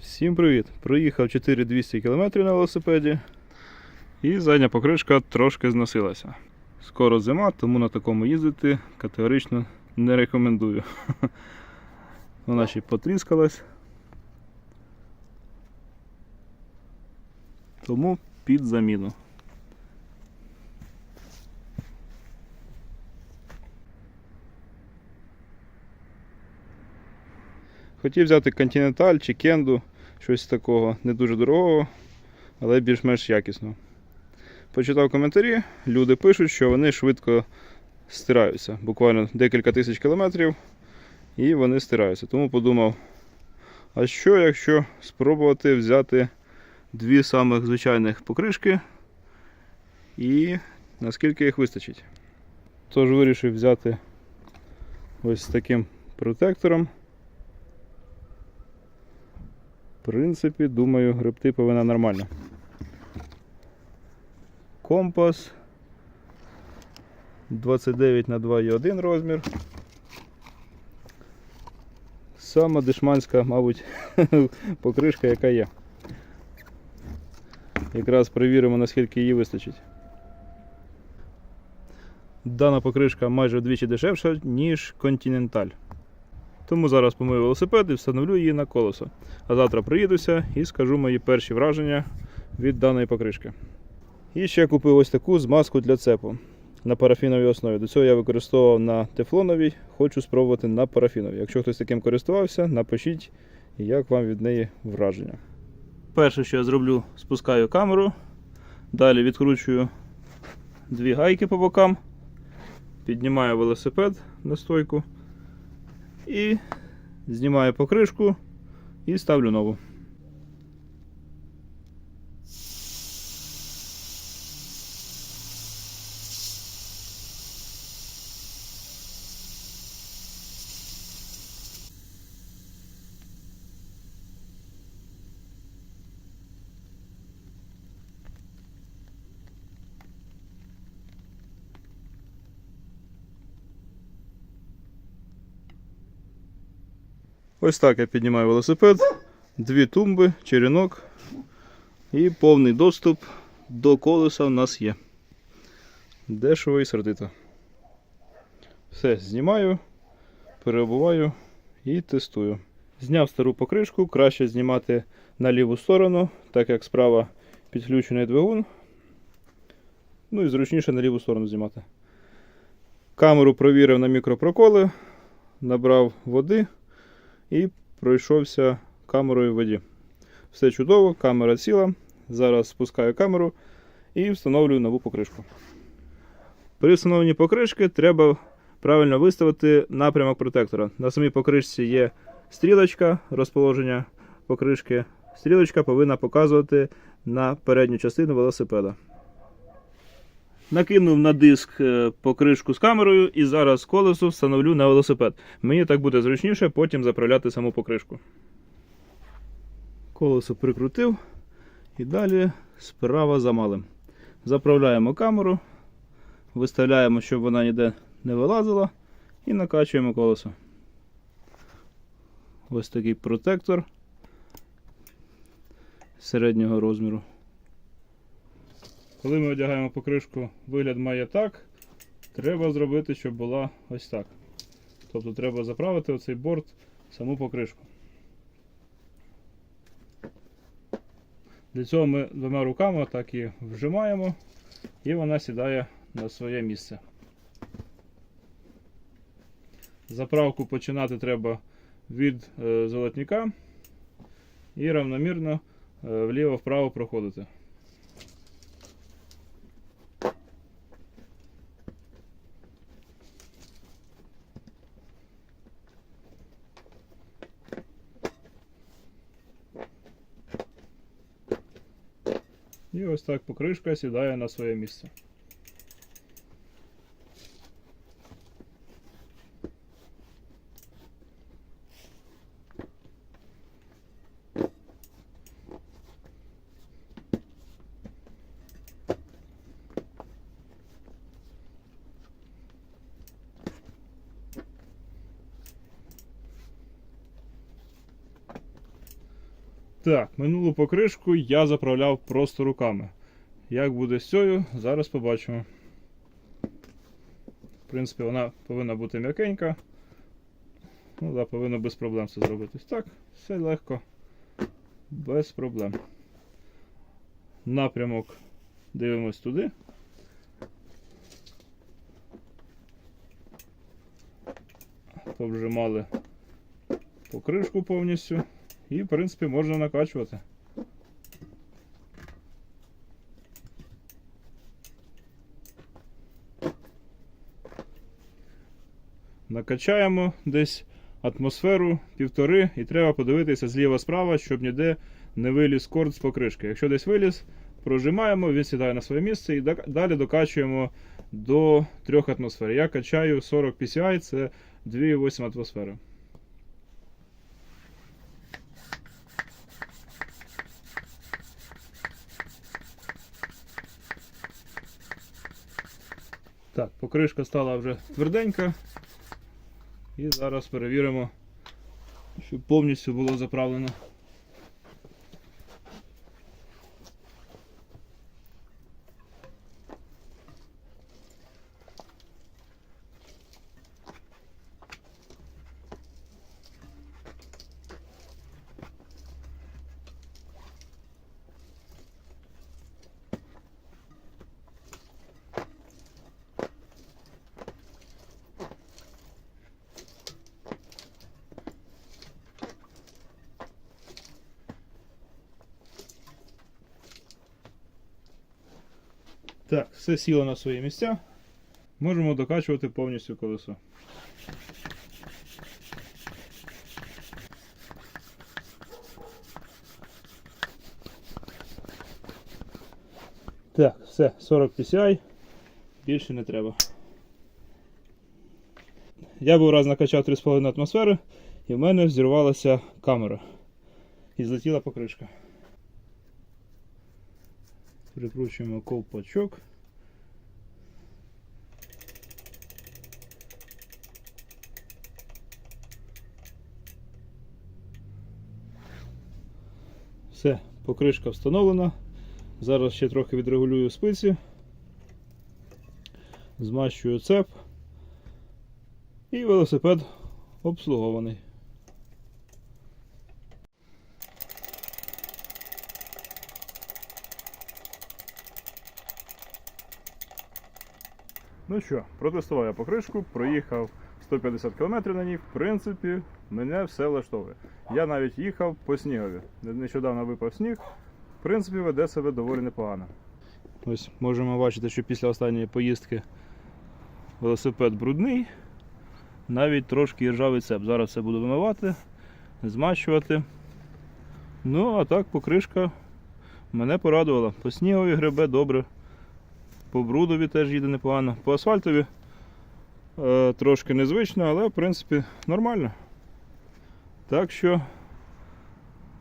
Всім привіт! Проїхав 4200 км на велосипеді і задня покришка трошки зносилася. Скоро зима, тому на такому їздити категорично не рекомендую. Вона ще потріскалась. Тому під заміну. Хотів взяти Continental чи Кенду, щось такого не дуже дорогого, але більш-менш якісного. Почитав коментарі, люди пишуть, що вони швидко стираються. Буквально декілька тисяч кілометрів і вони стираються. Тому подумав, а що якщо спробувати взяти дві самих звичайних покришки і наскільки їх вистачить. Тож вирішив взяти ось таким протектором. В принципі, думаю, гребти повинна нормально. Компас 29 на 2,1 розмір. Сама дешманська, мабуть, покришка, яка є. Якраз перевіримо, наскільки її вистачить. Дана покришка майже вдвічі дешевша, ніж Continental. Тому зараз помию велосипед і встановлю її на колесо. А завтра приїдуся і скажу мої перші враження від даної покришки. І ще купив ось таку змазку для цепу на парафіновій основі. До цього я використовував на тефлоновій, хочу спробувати на парафіновій. Якщо хтось таким користувався, напишіть, як вам від неї враження. Перше, що я зроблю, спускаю камеру, далі відкручую дві гайки по бокам, піднімаю велосипед на стойку і знімаю покришку і ставлю нову. Ось так я піднімаю велосипед, дві тумби, черенок і повний доступ до колеса у нас є. Дешево і сердито. Все, знімаю, переобуваю і тестую. Зняв стару покришку, краще знімати на ліву сторону, так як справа підключений двигун. Ну і зручніше на ліву сторону знімати. Камеру провірив на мікропроколи, набрав води і пройшовся камерою в воді. Все чудово, камера ціла. Зараз спускаю камеру і встановлюю нову покришку. При встановленні покришки треба правильно виставити напрямок протектора. На самій покришці є стрілочка розположення покришки. Стрілочка повинна показувати на передню частину велосипеда. Накинув на диск е, покришку з камерою і зараз колесо встановлю на велосипед. Мені так буде зручніше потім заправляти саму покришку. Колесо прикрутив і далі справа за малим. Заправляємо камеру, виставляємо, щоб вона ніде не вилазила, і накачуємо колесо. Ось такий протектор середнього розміру. Коли ми одягаємо покришку, вигляд має так. Треба зробити, щоб була ось так. Тобто треба заправити оцей борт саму покришку. Для цього ми двома руками так і вжимаємо, і вона сідає на своє місце. Заправку починати треба від е, золотника і равномірно е, вліво-вправо проходити. так покришка сідає на своє місце. Так, минулу покришку я заправляв просто руками. Як буде з цією, зараз побачимо. В принципі, вона повинна бути м'якенька. Ну, да, повинно без проблем все зробити. Так, все легко, без проблем. Напрямок дивимось туди. Повжимали покришку повністю. І, в принципі, можна накачувати. Накачаємо десь атмосферу півтори, і треба подивитися зліва-справа, щоб ніде не виліз корд з покришки. Якщо десь виліз, прожимаємо, він сідає на своє місце і далі докачуємо до 3 атмосфер. Я качаю 40 PCI, це 2,8 атмосфери. Так, покришка стала вже тверденька. І зараз перевіримо, щоб повністю було заправлено. Так, все сіло на свої місця. Можемо докачувати повністю колесо. Так, все, 40 PCI. Більше не треба. Я був раз накачав 3,5 атмосфери, і в мене взірвалася камера. І злетіла покришка. Прикручуємо ковпачок. Все, покришка встановлена. Зараз ще трохи відрегулюю спиці. Змащую цеп. І велосипед обслугований. Ну що, протестував я покришку, проїхав 150 км на ній. В принципі, мене все влаштовує. Я навіть їхав по снігові. Нещодавно випав сніг. В принципі, веде себе доволі непогано. Ось можемо бачити, що після останньої поїздки велосипед брудний. Навіть трошки ржавий цеп. Зараз все буду вимивати, змащувати. Ну, а так покришка мене порадувала. По снігові гребе добре. По брудові теж їде непогано. По асфальтові е, трошки незвично, але в принципі нормально. Так що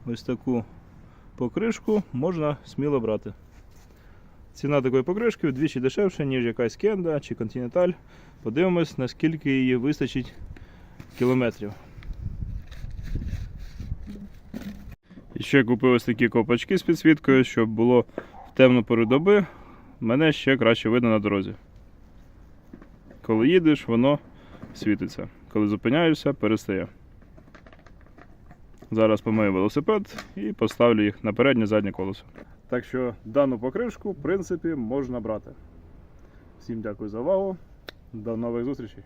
ось таку покришку можна сміло брати. Ціна такої покришки вдвічі дешевша, ніж якась кенда чи континенталь. Подивимось, наскільки її вистачить кілометрів. І ще купив ось такі копачки з підсвіткою, щоб було в темну доби мене ще краще видно на дорозі. Коли їдеш, воно світиться. Коли зупиняєшся, перестає. Зараз помию велосипед і поставлю їх на переднє заднє колесо. Так що дану покришку, в принципі, можна брати. Всім дякую за увагу. До нових зустрічей!